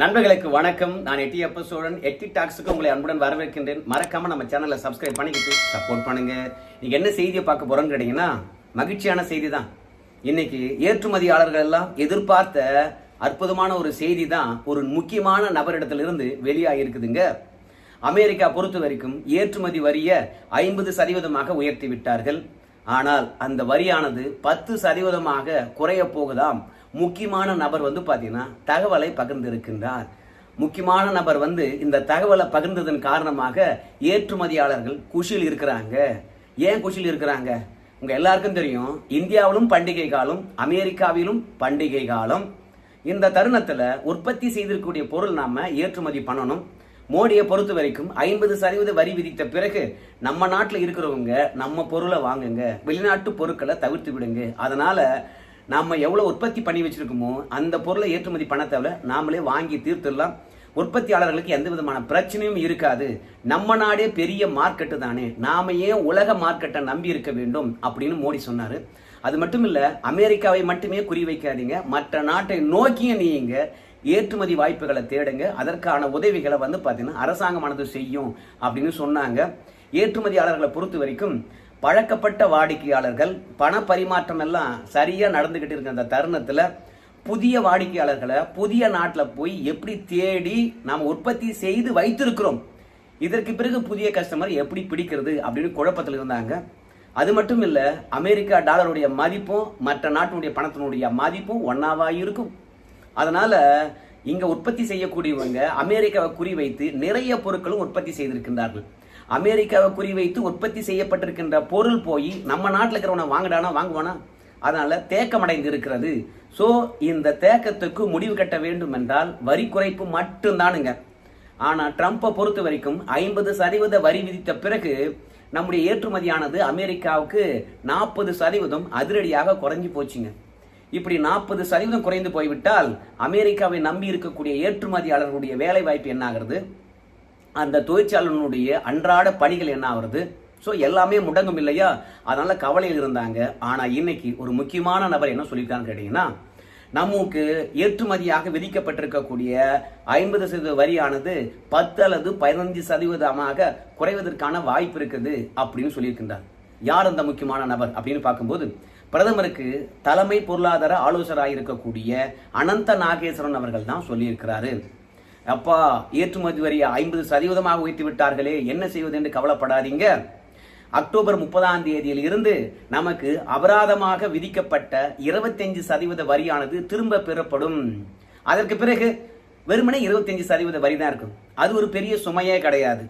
நண்பர்களுக்கு வணக்கம். நான் எட்டி அப்ப சோழன். எட்டி டாக்ஸுக்கு உங்களை அன்புடன் வரவேற்கின்றேன். மறக்காம நம்ம சேனலை சப்ஸ்கிரைப் பண்ணிக்கிட்டு சப்போர்ட் பண்ணுங்க. நீங்க என்ன செய்தியை பார்க்க போறோம்னு கேட்டீங்கன்னா மகிழ்ச்சியான செய்தி தான் இன்னைக்கு ஏற்றுமதியாளர்கள் எல்லாம் எதிர்பார்த்த அற்புதமான ஒரு செய்தி தான் ஒரு முக்கியமான நபரிடத்திலிருந்து வெளியாகிருக்குதுங்க அமெரிக்கா பொறுத்த வரைக்கும் ஏற்றுமதி வரியை ஐம்பது சதவீதமாக உயர்த்தி விட்டார்கள். ஆனால் அந்த வரியானது பத்து சதவீதமாக குறைய போகுதாம். முக்கியமான நபர் வந்து பார்த்தீங்கன்னா தகவலை பகிர்ந்திருக்கின்றார். முக்கியமான நபர் வந்து இந்த தகவலை பகிர்ந்ததன் காரணமாக ஏற்றுமதியாளர்கள் குஷியில் இருக்கிறாங்க. ஏன் குஷியில் இருக்கிறாங்க? உங்கள் எல்லாருக்கும் தெரியும் இந்தியாவிலும் பண்டிகை காலம் அமெரிக்காவிலும் பண்டிகை காலம். இந்த தருணத்தில் உற்பத்தி செய்திருக்கக்கூடிய பொருள் நாம் ஏற்றுமதி பண்ணணும். மோடியை பொறுத்த வரைக்கும் ஐம்பது சதவீத வரி விதித்த பிறகு நம்ம நாட்டில் இருக்கிறவங்க நம்ம பொருளை வாங்குங்க வெளிநாட்டு பொருட்களை தவிர்த்து விடுங்க. அதனால நம்ம எவ்வளோ உற்பத்தி பண்ணி வச்சுருக்கோமோ அந்த பொருளை ஏற்றுமதி பண்ண தேவை நாமளே வாங்கி தீர்த்துடலாம். உற்பத்தியாளர்களுக்கு எந்த விதமான பிரச்சனையும் இருக்காது. நம்ம நாடே பெரிய மார்க்கெட்டு தானே. நாம ஏன் உலக மார்க்கெட்டை நம்பி இருக்க வேண்டும் அப்படின்னு மோடி சொன்னார். அது மட்டும் இல்லை அமெரிக்காவை மட்டுமே குறிவைக்காதீங்க மற்ற நாட்டை நோக்கிய நீங்க ஏற்றுமதி வாய்ப்புகளை தேடுங்க. அதற்கான உதவிகளை வந்து பார்த்தீங்கன்னா அரசாங்கமானது செய்யும் அப்படின்னு சொன்னாங்க. ஏற்றுமதியாளர்களை பொறுத்த வரைக்கும் பழக்கப்பட்ட வாடிக்கையாளர்கள் பண பரிமாற்றம் எல்லாம் சரியாக நடந்துக்கிட்டு இருக்க அந்த தருணத்தில் புதிய வாடிக்கையாளர்களை புதிய நாட்டில் போய் எப்படி தேடி நாம் உற்பத்தி செய்து வைத்திருக்கிறோம். இதற்கு பிறகு புதிய கஸ்டமர் எப்படி பிடிக்கிறது அப்படின்னு குழப்பத்தில் இருந்தாங்க. அது மட்டும் இல்லை அமெரிக்கா டாலருடைய மதிப்பும் மற்ற நாட்டினுடைய பணத்தினுடைய மதிப்பும் ஒன்னாவா இருக்கும். அதனால் இங்கே உற்பத்தி செய்யக்கூடியவங்க அமெரிக்காவை குறிவைத்து நிறைய பொருட்களும் உற்பத்தி செய்திருக்கின்றார்கள். அமெரிக்காவை குறிவைத்து உற்பத்தி செய்யப்பட்டிருக்கின்ற பொருள் போய் நம்ம நாட்டில் இருக்கிறவனை வாங்கடானா வாங்குவானா? அதனால தேக்கமடைந்து இருக்கிறது ஸோ இந்த தேக்கத்துக்கு முடிவு கட்ட வேண்டும் என்றால் வரி குறைப்பு மட்டும்தானுங்க. ஆனால் ட்ரம்ப்பை பொறுத்த வரைக்கும் ஐம்பது சதவீத வரி விதித்த பிறகு நம்முடைய ஏற்றுமதியானது அமெரிக்காவுக்கு நாற்பது சதவீதம் அதிரடியாக குறைஞ்சி போச்சுங்க. இப்படி நாற்பது சதவீதம் குறைந்து போய்விட்டால் அமெரிக்காவை நம்பி இருக்கக்கூடிய ஏற்றுமதியாளர்களுடைய வேலை வாய்ப்பு என்னாகிறது? அந்த தொழிற்சாலையினுடைய அன்றாட பணிகள் என்ன ஆகுறது? ஸோ எல்லாமே முடங்கும் இல்லையா? அதனால கவலையில் இருந்தாங்க. ஆனால் இன்னைக்கு ஒரு முக்கியமான நபர் என்ன சொல்லியிருக்காங்கன்னு கேட்டிங்கன்னா நமக்கு ஏற்றுமதியாக விதிக்கப்பட்டிருக்கக்கூடிய ஐம்பது சதவீத வரியானது பத்து அல்லது பதினஞ்சு சதவீதமாக குறைவதற்கான வாய்ப்பு இருக்குது அப்படின்னு சொல்லியிருக்கின்றார். யார் அந்த முக்கியமான நபர் அப்படின்னு பார்க்கும்போது பிரதமருக்கு தலைமை பொருளாதார ஆலோசகராக இருக்கக்கூடிய அனந்த நாகேஸ்வரன் அவர்கள் தான் சொல்லியிருக்கிறாரு. அப்பா ஏற்றுமதி வரியை ஐம்பது சதவீதமாக உயர்த்தி விட்டார்களே என்ன செய்வது என்று கவலைப்படாதீங்க. அக்டோபர் முப்பதாம் தேதியில் இருந்து நமக்கு அபராதமாக விதிக்கப்பட்ட இருபத்தஞ்சு சதவீத வரியானது திரும்ப பெறப்படும். அதற்கு பிறகு வெறுமனே இருபத்தஞ்சு சதவீத வரி தான் இருக்கும். அது ஒரு பெரிய சுமையே கிடையாது.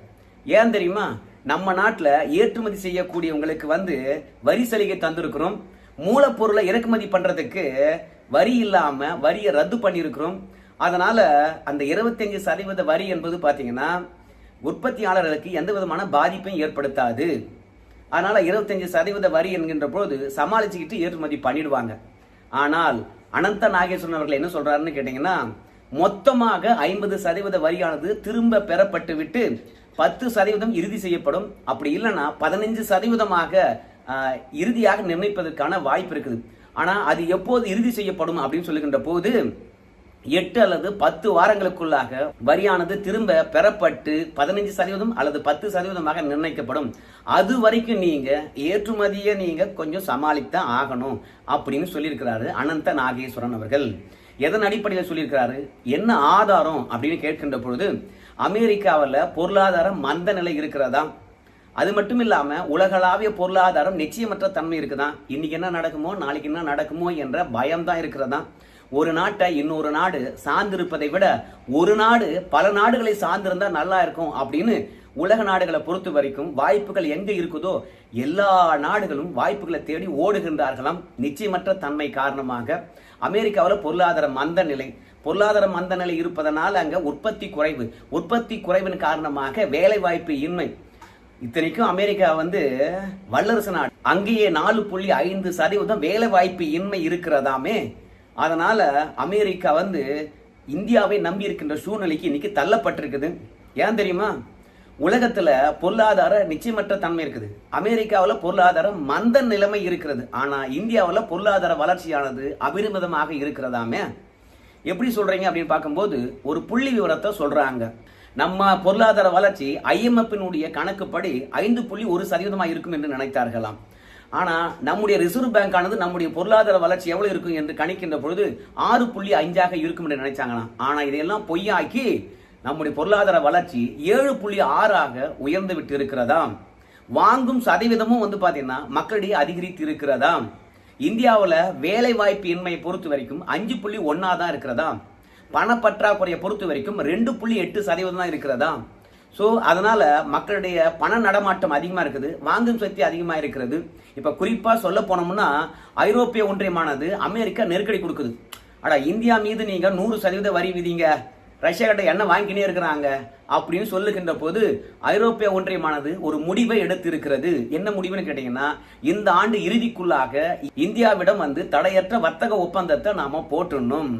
ஏன் தெரியுமா? நம்ம நாட்டில் ஏற்றுமதி செய்யக்கூடியவங்களுக்கு வந்து வரி சலுகை தந்திருக்கிறோம். மூலப்பொருளை இறக்குமதி பண்ணுறதுக்கு வரி இல்லாமல் வரியை ரத்து பண்ணியிருக்கிறோம். அதனால அந்த இருபத்தஞ்சு சதவீத வரி என்பது பார்த்தீங்கன்னா உற்பத்தியாளர்களுக்கு எந்த விதமான பாதிப்பையும் ஏற்படுத்தாது. அதனால இருபத்தஞ்சு சதவீத வரி என்கின்ற போது சமாளிச்சுக்கிட்டு ஏற்றுமதி பண்ணிடுவாங்க. ஆனால் அனந்த நாகேஸ்வரன் அவர்கள் என்ன சொல்றாருன்னு கேட்டீங்கன்னா மொத்தமாக ஐம்பது சதவீத வரியானது திரும்ப பெறப்பட்டு விட்டு பத்து சதவீதம் இறுதி செய்யப்படும். அப்படி இல்லைன்னா பதினஞ்சு சதவீதமாக இறுதியாக நிர்ணயிப்பதற்கான வாய்ப்பு இருக்குது. ஆனால் அது எப்போது இறுதி செய்யப்படும் அப்படின்னு சொல்லுகின்ற போது எட்டு அல்லது பத்து வாரங்களுக்குள்ளாக வரியானது திரும்ப பெறப்பட்டு பதினைஞ்சு சதவீதம் அல்லது பத்து சதவீதமாக நிர்ணயிக்கப்படும். அது வரைக்கும் நீங்க ஏற்றுமதியை நீங்க கொஞ்சம் சமாளித்தான் ஆகணும் அப்படின்னு சொல்லியிருக்கிறாரு அனந்த நாகேஸ்வரன் அவர்கள். எதன் அடிப்படையில் சொல்லியிருக்கிறாரு? என்ன ஆதாரம் அப்படின்னு கேட்கின்ற பொழுது அமெரிக்காவில் பொருளாதார மந்த நிலை இருக்கிறதா? அது மட்டும் இல்லாமல் உலகளாவிய பொருளாதாரம் நிச்சயமற்ற தன்மை இருக்குதான் இன்னைக்கு என்ன நடக்குமோ நாளைக்கு என்ன நடக்குமோ என்ற பயம் தான் இருக்கிறதா? ஒரு நாட்டை இன்னொரு நாடு சார்ந்திருப்பதை விட ஒரு நாடு பல நாடுகளை சார்ந்திருந்தா நல்லா இருக்கும் அப்படின்னு உலக நாடுகளை பொறுத்த வரைக்கும் வாய்ப்புகள் எங்க இருக்குதோ எல்லா நாடுகளும் வாய்ப்புகளை தேடி ஓடுகின்றார்களாம். நிச்சயமற்ற தன்மை காரணமாக அமெரிக்காவில் பொருளாதார மந்த நிலை. பொருளாதார மந்த நிலை இருப்பதனால அங்க உற்பத்தி குறைவு. உற்பத்தி குறைவின் காரணமாக வேலை வாய்ப்பு இன்மை. இத்தனைக்கும் அமெரிக்கா வந்து வல்லரசு நாடு. அங்கேயே நாலு புள்ளி ஐந்து சதவீதம் வேலை வாய்ப்பு இன்மை இருக்கிறதாமே. அதனால் அமெரிக்கா வந்து இந்தியாவை நம்பி இருக்கின்ற சூழ்நிலைக்கு இன்னைக்கு தள்ளப்பட்டிருக்குது. ஏன் தெரியுமா? உலகத்தில் பொருளாதார நிச்சயமற்ற தன்மை இருக்குது. அமெரிக்காவில் பொருளாதார மந்த நிலைமை இருக்கிறது. ஆனால் இந்தியாவில் பொருளாதார வளர்ச்சியானது அபரிமிதமாக இருக்கிறதாமே. எப்படி சொல்றீங்க அப்படின்னு பார்க்கும்போது ஒரு புள்ளி விவரத்தை சொல்றாங்க. நம்ம பொருளாதார வளர்ச்சி ஐஎம்எஃபினுடைய கணக்குப்படி ஐந்து புள்ளி ஒரு சதவீதமாக இருக்கும் என்று நினைத்தார்களாம். ஆனால் நம்முடைய ரிசர்வ் பேங்க் ஆனது நம்முடைய பொருளாதார வளர்ச்சி எவ்வளோ இருக்கும் என்று கணிக்கின்ற பொழுது ஆறு புள்ளி அஞ்சாக இருக்கும் என்று நினைச்சாங்களாம். ஆனால் இதையெல்லாம் பொய்யாக்கி நம்முடைய பொருளாதார வளர்ச்சி ஏழு புள்ளி ஆறாக உயர்ந்து விட்டு இருக்கிறதாம். வாங்கும் சதவீதமும் வந்து பார்த்தீங்கன்னா மக்களிடையே அதிகரித்து இருக்கிறதாம் இந்தியாவில் வேலை வாய்ப்பு இன்மையை பொறுத்த வரைக்கும் அஞ்சு புள்ளி ஒன்றா தான் இருக்கிறதா பணப்பற்றாக்குறையை பொறுத்த வரைக்கும் ரெண்டு புள்ளி எட்டு சதவீதம் தான் இருக்கிறதா ஸோ அதனால் மக்களுடைய பண நடமாட்டம் அதிகமாக இருக்குது வாங்கும் சக்தி அதிகமாக இருக்கிறது. இப்போ குறிப்பாக சொல்ல போனோம்னா ஐரோப்பிய ஒன்றியமானது அமெரிக்கா நெருக்கடி கொடுக்குது. அடா இந்தியா மீது நீங்கள் நூறு சதவீத வரி விதிங்க ரஷ்யா கிட்ட எண்ணெய் வாங்கினே இருக்கிறாங்க அப்படின்னு சொல்லுகின்ற போது ஐரோப்பிய ஒன்றியமானது ஒரு முடிவை எடுத்திருக்கிறது. என்ன முடிவுன்னு கேட்டீங்கன்னா இந்த ஆண்டு இறுதிக்குள்ளாக இந்தியாவிடம் வந்து தடையற்ற வர்த்தக ஒப்பந்தத்தை நாம போட்டுடணும்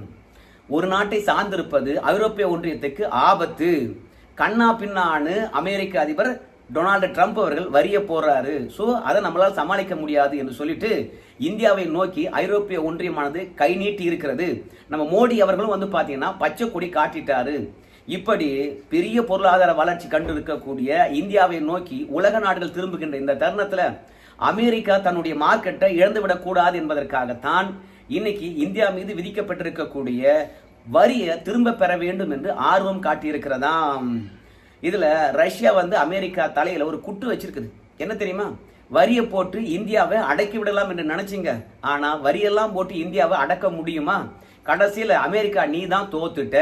ஒரு நாட்டை சார்ந்திருப்பது ஐரோப்பிய ஒன்றியத்துக்கு ஆபத்து. கண்ணா பின்னான்னு அமெரிக்க அதிபர் டொனால்டு ட்ரம்ப் அவர்கள் வரிய போறாரு. ஸோ அதை நம்மளால் சமாளிக்க முடியாது என்று சொல்லிட்டு இந்தியாவை நோக்கி ஐரோப்பிய ஒன்றியமானது கை நீட்டி இருக்கிறது. நம்ம மோடி அவர்களும் வந்து பார்த்தீங்கன்னா பச்சை கொடி காட்டிட்டாரு. இப்படி பெரிய பொருளாதார வளர்ச்சி கண்டு இருக்கக்கூடிய இந்தியாவை நோக்கி உலக நாடுகள் திரும்புகின்ற இந்த தருணத்தில் அமெரிக்கா தன்னுடைய மார்க்கெட்டை இழந்துவிடக்கூடாது என்பதற்காகத்தான் இன்னைக்கு இந்தியா மீது விதிக்கப்பட்டிருக்கக்கூடிய வரியை திரும்ப பெற வேண்டும் என்று ஆர்வம் காட்டியிருக்கிறதாம். இதில் ரஷ்யா வந்து அமெரிக்கா தலையில் ஒரு குட்டு வச்சிருக்குது. என்ன தெரியுமா? வரியை போட்டு இந்தியாவை அடக்கி விடலாம் என்று நினைச்சிங்க. ஆனால் வரியெல்லாம் போட்டு இந்தியாவை அடக்க முடியுமா? கடைசியில் அமெரிக்கா நீ தான் தோத்துட்ட.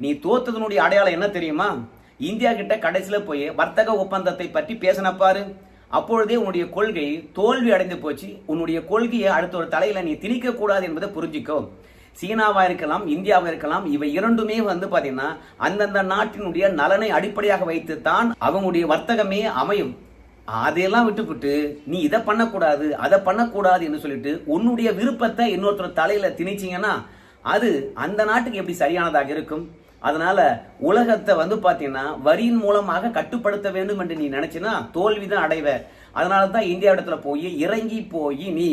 நீ தோத்ததனுடைய அடையாளம் என்ன தெரியுமா? இந்தியா கிட்ட கடைசியில் போய் வர்த்தக ஒப்பந்தத்தை பற்றி பேசினப்பாரு அப்பொழுதே உன்னுடைய கொள்கை தோல்வி அடைந்து போச்சு. உன்னுடைய கொள்கையை அடுத்த ஒரு தலையில் நீ திணிக்க கூடாது என்பதை புரிஞ்சிக்கோ. சீனாவாக இருக்கலாம் இந்தியாவாக இருக்கலாம் இவை இரண்டுமே வந்து பார்த்தீங்கன்னா அந்தந்த நாட்டினுடைய நலனை அடிப்படையாக வைத்து தான் அவங்களுடைய வர்த்தகமே அமையும். அதையெல்லாம் விட்டுவிட்டு நீ இதை பண்ணக்கூடாது அதை பண்ணக்கூடாது என்று சொல்லிட்டு உன்னுடைய விருப்பத்தை இன்னொருத்தர் தலையில் திணிச்சிங்கன்னா அது அந்த நாட்டுக்கு எப்படி சரியானதாக இருக்கும்? அதனால உலகத்தை வந்து பார்த்தீங்கன்னா வரியின் மூலமாக கட்டுப்படுத்த வேண்டும் என்று நீ நினைச்சினா தோல்விதான் அடைவ. அதனால தான் இந்தியா இடத்துல போய் இறங்கி போய் நீ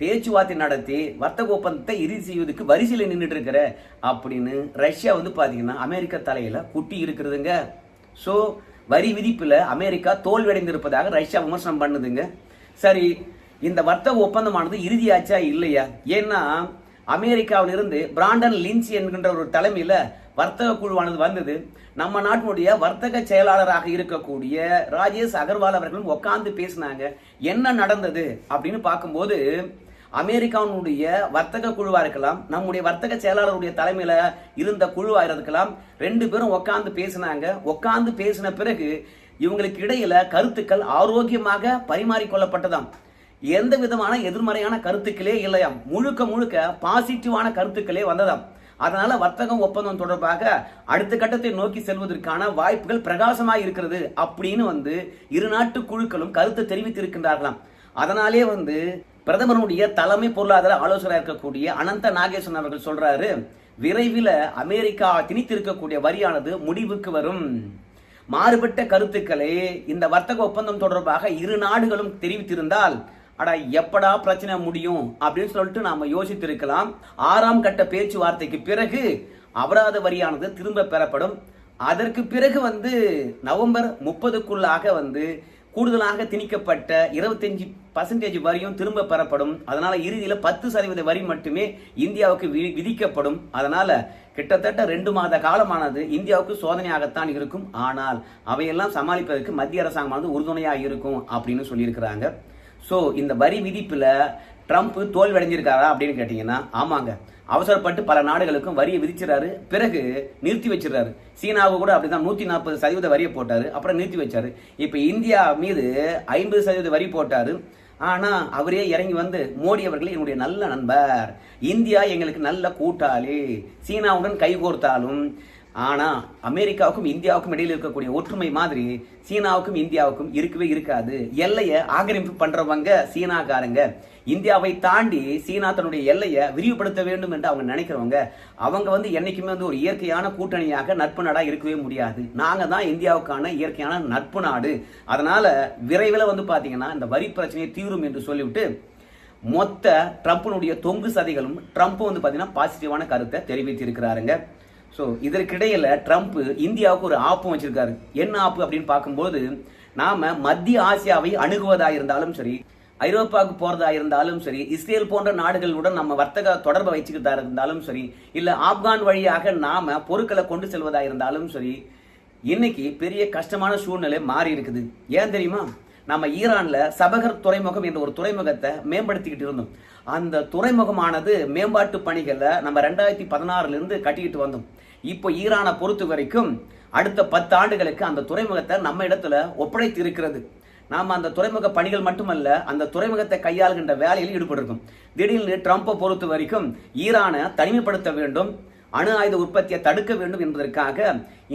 பேச்சுவார்த்தை நடத்தி வர்த்தக ஒப்பந்தத்தை இறுதி செய்வதற்கு வரிசையில் நின்றுட்டு இருக்கிற அப்படின்னு ரஷ்யா வந்து பார்த்தீங்கன்னா அமெரிக்கா தலையில் குட்டி இருக்கிறதுங்க ஸோ வரி விதிப்பில் அமெரிக்கா தோல்வியடைந்திருப்பதாக ரஷ்யா விமர்சனம் பண்ணுதுங்க. சரி இந்த வர்த்தக ஒப்பந்தமானது இறுதியாச்சா இல்லையா? ஏன்னா அமெரிக்காவிலிருந்து பிராண்டன் லின்ச் என்கின்ற ஒரு தலைமையில் வர்த்தக குழுவானது வந்தது. நம்ம நாட்டினுடைய வர்த்தக செயலாளராக இருக்கக்கூடிய ராஜேஷ் அகர்வால் அவர்களும் உட்காந்து பேசினாங்க. என்ன நடந்தது அப்படின்னு பார்க்கும்போது அமெரிக்காவுடைய வர்த்தக குழுவா இருக்கலாம் நம்முடைய வர்த்தக செயலாளருடைய தலைமையில இருந்த குழுவா இருக்கலாம். ரெண்டு பேரும் உட்காந்து பேசினாங்க. உட்காந்து பேசின பிறகு இவங்களுக்கு இடையில கருத்துக்கள் ஆரோக்கியமாக பரிமாறிக்கொள்ளப்பட்டதாம். எந்த விதமான எதிர்மறையான கருத்துக்களே இல்லையாம். முழுக்க முழுக்க பாசிட்டிவான கருத்துக்களே வந்ததாம். அதனால வர்த்தகம் ஒப்பந்தம் தொடர்பாக அடுத்த கட்டத்தை நோக்கி செல்வதற்கான வாய்ப்புகள் பிரகாசமாக இருக்கிறது அப்படின்னு வந்து இரு நாட்டு குழுக்களும் கருத்தை தெரிவித்திருக்கின்றார்களாம். அதனாலே வந்து பிரதமருடைய தலைமை பொருளாதார ஆலோசனை இருக்கக்கூடிய அனந்த நாகேஸ்வரன் அவர்கள் சொல்றாரு விரைவில் அமெரிக்கா திணித்திருக்கக்கூடிய வரியானது முடிவுக்கு வரும். மாறுபட்ட கருத்துக்களை இந்த வர்த்தக ஒப்பந்தம் தொடர்பாக இரு நாடுகளும் தெரிவித்திருந்தால் அடா எப்படா பிரச்சனை முடியும்? அப்படின்னு சொல்லிட்டு நாம யோசித்திருக்கலாம். ஆறாம் கட்ட பேச்சுவார்த்தைக்கு பிறகு அபராத வரியானது திரும்ப பெறப்படும். அதற்கு பிறகு வந்து நவம்பர் முப்பதுக்குள்ளாக வந்து கூடுதலாக திணிக்கப்பட்ட இருபத்தஞ்சு பர்சன்டேஜ் வரியும் திரும்ப பெறப்படும். அதனால இறுதியில் பத்து சதவீத வரி மட்டுமே இந்தியாவுக்கு விதிக்கப்படும். அதனால கிட்டத்தட்ட ரெண்டு மாத காலமானது இந்தியாவுக்கு சோதனையாகத்தான் இருக்கும். ஆனால் அவையெல்லாம் சமாளிப்பதற்கு மத்திய அரசாங்கமானது உறுதுணையாக இருக்கும் அப்படின்னு சொல்லியிருக்கிறாங்க. ஸோ இந்த வரி விதிப்பில் ட்ரம்ப் தோல்வி அடைஞ்சிருக்காரா அப்படின்னு கேட்டிங்கன்னா ஆமாங்க. அவசரப்பட்டு பல நாடுகளுக்கும் வரியை விதிச்சிடறாரு. பிறகு நிறுத்தி வச்சிடறாரு. சீனாவை கூட அப்படிதான் நூற்றி நாற்பது சதவீத வரியை போட்டாரு. அப்புறம் நிறுத்தி வச்சாரு. இப்போ இந்தியா மீது ஐம்பது சதவீத வரி போட்டாரு. ஆனா அவரே இறங்கி வந்து மோடி அவர்களே என்னுடைய நல்ல நண்பர். இந்தியா எங்களுக்கு நல்ல கூட்டாளி. சீனாவுடன் கைகோர்த்தாலும் ஆனால் அமெரிக்காவுக்கும் இந்தியாவுக்கும் இடையில் இருக்கக்கூடிய ஒற்றுமை மாதிரி சீனாவுக்கும் இந்தியாவுக்கும் இருக்கவே இருக்காது. எல்லையை ஆக்கிரமிப்பு பண்ணுறவங்க சீனாக்காரங்க. இந்தியாவை தாண்டி சீனா தன்னுடைய எல்லையை விரிவுபடுத்த வேண்டும் என்று அவங்க நினைக்கிறவங்க அவங்க வந்து என்றைக்குமே வந்து ஒரு இயற்கையான கூட்டணியாக நட்பு நாடாக இருக்கவே முடியாது. நாங்கள் தான் இந்தியாவுக்கான இயற்கையான நட்பு நாடு. அதனால் விரைவில் வந்து பார்த்தீங்கன்னா இந்த வரி பிரச்சனையை தீரும் என்று சொல்லிவிட்டு மொத்த ட்ரம்ப்பினுடைய தொங்கு சதிகளும் ட்ரம்ப் வந்து பார்த்தீங்கன்னா பாசிட்டிவான கருத்தை தெரிவித்திருக்கிறாருங்க. ஸோ இதற்கிடையில் ட்ரம்ப் இந்தியாவுக்கு ஒரு ஆப்பும் வச்சுருக்காரு. என்ன ஆப்பு அப்படின்னு பார்க்கும்போது நாம் மத்திய ஆசியாவை அணுகுவதாக இருந்தாலும் சரி ஐரோப்பாவுக்கு போகிறதா இருந்தாலும் சரி இஸ்ரேல் போன்ற நாடுகளுடன் நம்ம வர்த்தக தொடர்பை வச்சுக்கிட்டா இருந்தாலும் சரி இல்லை ஆப்கான் வழியாக நாம் பொருட்களை கொண்டு செல்வதாக இருந்தாலும் சரி இன்னைக்கு பெரிய கஷ்டமான சூழ்நிலை மாறி இருக்குது ஏன் தெரியுமா? நம்ம ஈரானில் சபகர் துறைமுகம் என்ற ஒரு துறைமுகத்தை மேம்படுத்திக்கிட்டு இருந்தோம். அந்த துறைமுகமானது மேம்பாட்டு பணிகளை நம்ம ரெண்டாயிரத்தி பதினாறுலேருந்து கட்டிக்கிட்டு வந்தோம். இப்போ ஈரானை பொறுத்த வரைக்கும் அடுத்த பத்து ஆண்டுகளுக்கு அந்த துறைமுகத்தை நம்ம இடத்துல ஒப்படைத்து இருக்கிறது நாம் அந்த துறைமுக பணிகள் மட்டுமல்ல அந்த துறைமுகத்தை கையாளுகின்ற வேலையில் ஈடுபட்டிருக்கும். திடீர்னு ட்ரம்ப்பை பொறுத்த வரைக்கும் ஈரானை தனிமைப்படுத்த வேண்டும் அணு ஆயுத உற்பத்தியை தடுக்க வேண்டும் என்பதற்காக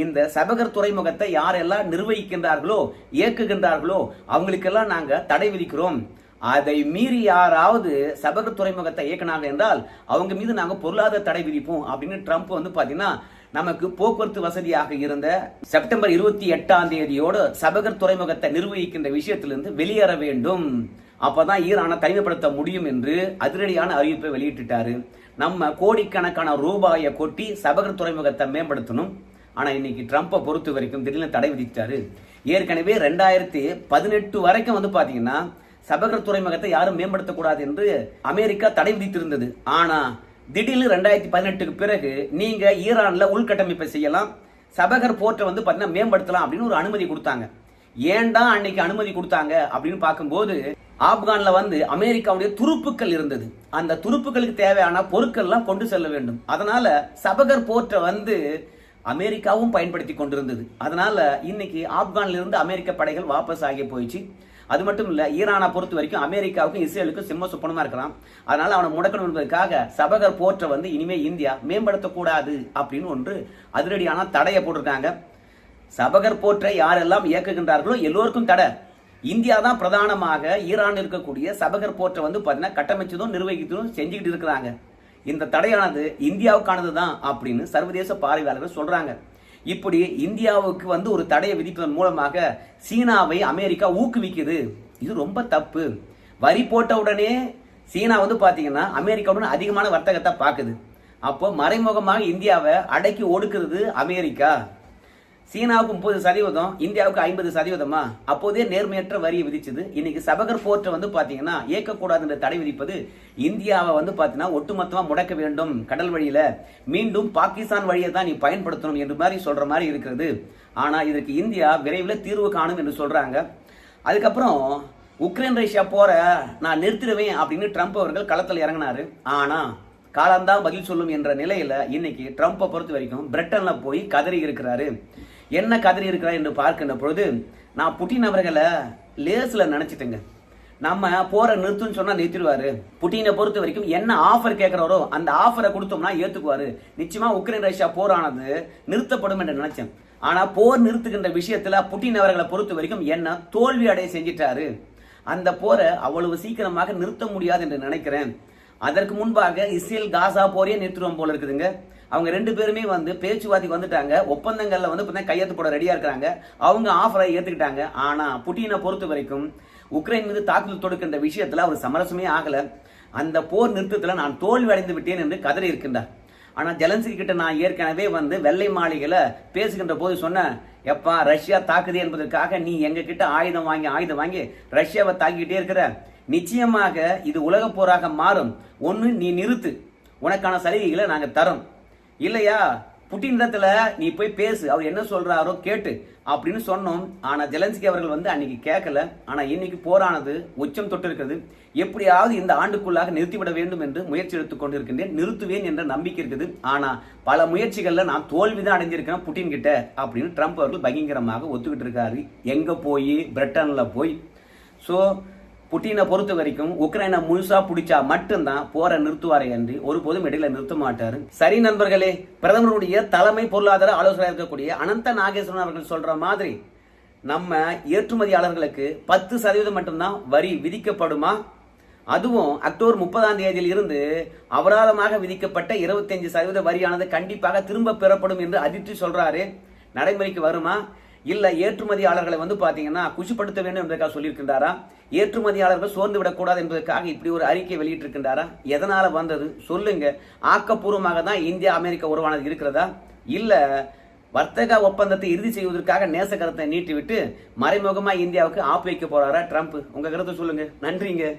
இந்த சபகர் துறைமுகத்தை யாரெல்லாம் நிர்வகிக்கின்றார்களோ இயக்குகின்றார்களோ அவங்களுக்கெல்லாம் நாங்கள் தடை விதிக்கிறோம். அதை மீறி யாராவது சபகர் துறைமுகத்தை இயக்கினாங்க என்றால் அவங்க மீது நாங்கள் பொருளாதார தடை விதிப்போம் அப்படின்னு ட்ரம்ப் வந்து பார்த்தீங்கன்னா நமக்கு போக்குவரத்து வசதியாக இருந்த செப்டம்பர் இருபத்தி எட்டாம் தேதியோடு சபகர் துறைமுகத்தை நிர்வகிக்கின்ற விஷயத்திலிருந்து வெளியேற வேண்டும். அப்பதான் ஈரானை தனிமைப்படுத்த முடியும் என்று அதிரடியான அறிவிப்பை வெளியிட்டுட்டாரு. நம்ம கோடிக்கணக்கான ரூபாயை கொட்டி சபகர் துறைமுகத்தை மேம்படுத்தணும். ஆனா இன்னைக்கு ட்ரம்ப்பை பொறுத்த வரைக்கும் திடீர்னு தடை விதிச்சாரு ஏற்கனவே ரெண்டாயிரத்தி பதினெட்டு வரைக்கும் வந்து பாத்தீங்கன்னா சபகர் துறைமுகத்தை யாரும் மேம்படுத்தக்கூடாது என்று அமெரிக்கா தடை விதித்திருந்தது. ஆனா திடீர்னு ரெண்டாயிரத்தி பதினெட்டுக்கு பிறகு நீங்க ஈரான்ல உள்கட்டமைப்பை செய்யலாம் சபகர் போர்ட்டை வந்து பார்த்தீங்கன்னா மேம்படுத்தலாம் அப்படின்னு ஒரு அனுமதி கொடுத்தாங்க. ஏன்டா அன்னைக்கு அனுமதி கொடுத்தாங்க அப்படின்னு பார்க்கும்போது ஆப்கான்ல வந்து அமெரிக்காவுடைய துருப்புக்கள் இருந்தது. அந்த துருப்புகளுக்கு தேவையான பொருட்கள்லாம் கொண்டு செல்ல வேண்டும். அதனால சபகர் போர்ட்டை வந்து அமெரிக்காவும் பயன்படுத்தி கொண்டிருந்தது. அதனால இன்னைக்கு ஆப்கான்ல இருந்து அமெரிக்க படைகள் வாபஸ் ஆகி போயிடுச்சு அது மட்டும் இல்லை ஈரானை பொறுத்த வரைக்கும் அமெரிக்காவுக்கும் இஸ்ரேலுக்கும் சிம்ம சுப்பனமாக இருக்கலாம் அதனால் அவனை முடக்கணும் என்பதற்காக சபகர் போற்றை வந்து இனிமேல் இந்தியா மேம்படுத்தக்கூடாது அப்படின்னு ஒன்று அதிரடியான தடையை போட்டிருக்காங்க. சபகர் போற்றை யாரெல்லாம் இயக்குகின்றார்களோ எல்லோருக்கும் தடை. இந்தியா தான் பிரதானமாக ஈரான் இருக்கக்கூடிய சபகர் போற்றை வந்து பார்த்தீங்கன்னா கட்டமைச்சதும் நிர்வகித்ததும் செஞ்சுக்கிட்டு இருக்கிறாங்க. இந்த தடையானது இந்தியாவுக்கானது தான் அப்படின்னு சர்வதேச பார்வையாளர்கள் சொல்றாங்க. இப்படி இந்தியாவுக்கு வந்து ஒரு தடையை விதிப்பதன் மூலமாக சீனாவை அமெரிக்கா ஊக்குவிக்குது. இது ரொம்ப தப்பு. வரி போட்ட உடனே சீனா வந்து பார்த்தீங்கன்னா அமெரிக்காவுடன் அதிகமான வர்த்தகத்தை பார்க்குது. அப்போ மறைமுகமாக இந்தியாவை அடக்கி ஒடுக்குறது அமெரிக்கா. சீனாவுக்கு முப்பது சதவீதம் இந்தியாவுக்கு ஐம்பது சதவீதமா? அப்போதே நேர்மையற்ற வரியை விதிச்சது. இன்னைக்கு சபகர் போர்ட்டை வந்து பாத்தீங்கன்னா இயக்கக்கூடாது தடை விதிப்பது இந்தியாவை வந்து பாத்தீங்கன்னா ஒட்டுமொத்தமா முடக்க வேண்டும். கடல் வழியில மீண்டும் பாகிஸ்தான் வழியை தான் நீ பயன்படுத்தணும் என்று மாதிரி சொல்ற மாதிரி இருக்கிறது. ஆனா இதற்கு இந்தியா விரைவில் தீர்வு காணும் என்று சொல்றாங்க. அதுக்கப்புறம் உக்ரைன் ரஷ்யா போற நான் நிறுத்திடுவேன் அப்படின்னு ட்ரம்ப் அவர்கள் களத்தில் இறங்கினாரு. ஆனா காலம்தான் பதில் சொல்லும் என்ற நிலையில இன்னைக்கு ட்ரம்ப்பை பொறுத்த வரைக்கும் பிரிட்டன்ல போய் கதறி இருக்கிறாரு. என்ன கதறி இருக்கிறார் என்று பார்க்கின்ற பொழுது நான் புட்டின் அவர்களை லேஸில் நினச்சிட்டேங்க. நம்ம போற நிறுத்துன்னு சொன்னா நிறுத்திடுவாரு. புட்டினை பொறுத்த வரைக்கும் என்ன ஆஃபர் கேட்கிறாரோ அந்த ஆஃபரை கொடுத்தோம்னா ஏத்துக்குவாரு. நிச்சயமா உக்ரைன் ரஷ்யா போரானது நிறுத்தப்படும் என்று நினைச்சேன். ஆனா போர் நிறுத்துகின்ற விஷயத்துல புட்டின் அவர்களை பொறுத்த வரைக்கும் என்ன தோல்வி அடைய செஞ்சிட்டாரு. அந்த போரை அவ்வளவு சீக்கிரமாக நிறுத்த முடியாது என்று நினைக்கிறேன். அதற்கு முன்பாக இஸ்ரேல் காசா போரே நிறுத்துவோம் போல இருக்குதுங்க. அவங்க ரெண்டு பேருமே வந்து பேச்சுவார்த்தைக்கு வந்துட்டாங்க. ஒப்பந்தங்கள்ல வந்து பார்த்தீங்கன்னா கையெழுத்து போட ரெடியா இருக்கிறாங்க. அவங்க ஆஃபரை ஏத்துக்கிட்டாங்க. ஆனா புட்டினை பொறுத்த வரைக்கும் உக்ரைன் மீது தாக்குதல் தொடுக்கின்ற விஷயத்துல அவர் சமரசமே ஆகல. அந்த போர் நிறுத்தத்துல நான் தோல்வி அடைந்து விட்டேன் என்று கதறி இருக்கின்றார். ஆனா ஜெலன்ஸ்கி கிட்ட நான் ஏற்கனவே வந்து வெள்ளை மாளிகையில பேசுகின்ற போது சொன்னேன். எப்பா ரஷ்யா தாக்குது என்பதற்காக நீ எங்க கிட்ட ஆயுதம் வாங்கி ஆயுதம் வாங்கி ரஷ்யாவை தாக்கிக்கிட்டே இருக்கிற. நிச்சயமாக இது உலக போராக மாறும். ஒன்று நீ நிறுத்து. உனக்கான சலுகைகளை நாங்கள் தரோம். இல்லையா? புட்டின் இடத்துல நீ போய் பேசு அவர் என்ன சொல்றாரோ கேட்டு அப்படின்னு சொன்னோம். ஆனா ஜெலன்ஸ்கி அவர்கள் வந்து அன்னைக்கு கேட்கல ஆனா இன்னைக்கு போரானது உச்சம் தொட்டு இருக்கிறது. எப்படியாவது இந்த ஆண்டுக்குள்ளாக நிறுத்திவிட வேண்டும் என்று முயற்சி எடுத்துக் கொண்டிருக்கின்றேன். நிறுத்துவேன் என்ற நம்பிக்கை இருக்குது. ஆனா பல முயற்சிகள்ல நான் தோல்விதான் அடைஞ்சிருக்கேன் புட்டின் கிட்ட அப்படின்னு ட்ரம்ப் அவர்கள் பயங்கரமாக ஒத்துக்கிட்டு இருக்காரு. எங்க போய்? பிரிட்டன்ல போய். சோ புட்டினை பொறுத்த வரைக்கும் உக்ரைனை முழுசா பிடிச்சா மட்டும்தான் போரை நிறுத்துவாரே என்று ஒருபோதும் இடையில நிறுத்த மாட்டார். சரி நண்பர்களே பிரதமருடைய தலைமை பொருளாதார ஆலோசனை இருக்கக்கூடிய அனந்த நாகேஸ்வரன் அவர்கள் சொல்ற மாதிரி நம்ம ஏற்றுமதியாளர்களுக்கு பத்து சதவீதம் மட்டும்தான் வரி விதிக்கப்படுமா? அதுவும் அக்டோபர் முப்பதாம் தேதியில் இருந்து அபராதமாக விதிக்கப்பட்ட இருபத்தஞ்சு சதவீத வரியானது கண்டிப்பாக திரும்ப பெறப்படும் என்று அதிர்ச்சி சொல்றாரு. நடைமுறைக்கு வருமா? இல்லை ஏற்றுமதியாளர்களை வந்து பார்த்தீங்கன்னா குஷிப்படுத்த வேண்டும் என்பதற்காக சொல்லியிருக்கின்றாரா? ஏற்றுமதியாளர்கள் சோர்ந்து விடக்கூடாது என்பதற்காக இப்படி ஒரு அறிக்கை வெளியிட்டிருக்கின்றாரா? எதனால் வந்தது? சொல்லுங்க. ஆக்கப்பூர்வமாக தான் இந்தியா அமெரிக்கா உருவானது இருக்கிறதா? இல்லை வர்த்தக ஒப்பந்தத்தை இறுதி செய்வதற்காக நேச கருத்தை நீட்டிவிட்டு மறைமுகமாக இந்தியாவுக்கு ஆப்பு வைக்க போறாரா ட்ரம்ப்? உங்கள் கருத்தை சொல்லுங்கள் நன்றிங்க.